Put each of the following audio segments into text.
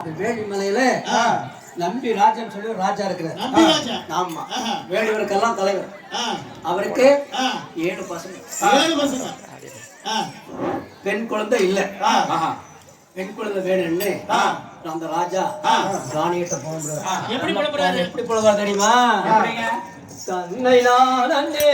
வேலிமலையில. நம்பி ராஜன் சொல்லி ஒரு ராஜா இருக்கிறார் நம்பி ராஜா. ஆமா ஆஹா. வேலியவருக்கெல்லாம் தலைவர் அவருக்கு ஏழு பசங்க பெண் குழந்தை இல்ல. பெண் குழந்தை வேணும்னு ஆ. அந்த ராஜா ஆ. ராணிகிட்ட போகிறார் எப்படி புலவா தெரியுமா? தன்னை நானே.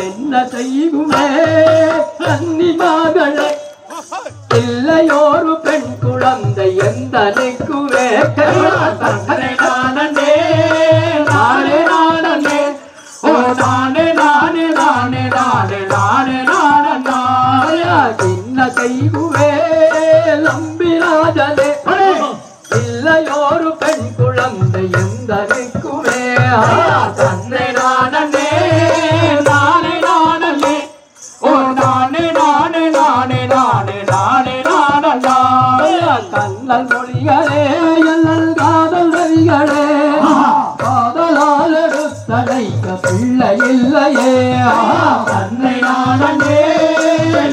என்ன செய்குமே கன்னி மகளே. இல்லையோரு பெண் குழந்தை எந்த நிற்குவே தன்னை நாடனே, என்ன செய்குவே நம்பிராஜனே இல்லையோரு பெண் குழந்தை எந்த நிற்குவே ஐயா, தன்னை நானே நானே நாடனே, ஓ நானே நானே நானே நானே நானே நாடனா. கண்ணல் மொழிகளே எல்லல் காதல் வரிகளே. காதலால் எடுத்தடைக்க பிள்ளை இல்லையே. தன்னை நானே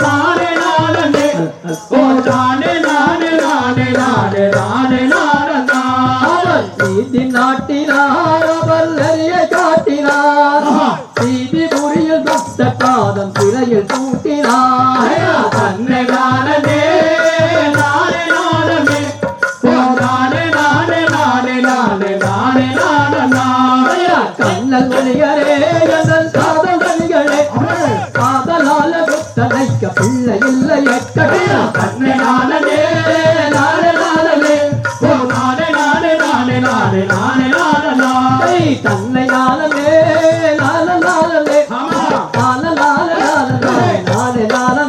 நான் ஓ நாடே நாடே நாடே நாடே நாடே நாடனா. நீதி நாட்டினார் அவர் நெறிய காட்டினார் நீதி புரியில் பக்த பாதம் சிறையில் தூட்டினார். தன்னை ஓ. கண்ணல் நானே நானே தன்னை நானே நானே நானே நானே நானே நானே நானே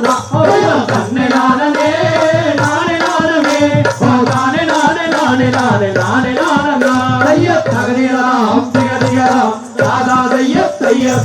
தன்னை நானே நானே நானே ஓ நானே நானே நானே நானே நானே நானே ஐயா. தகதியலாம் திகதியலாம் ராதா தைய தையோ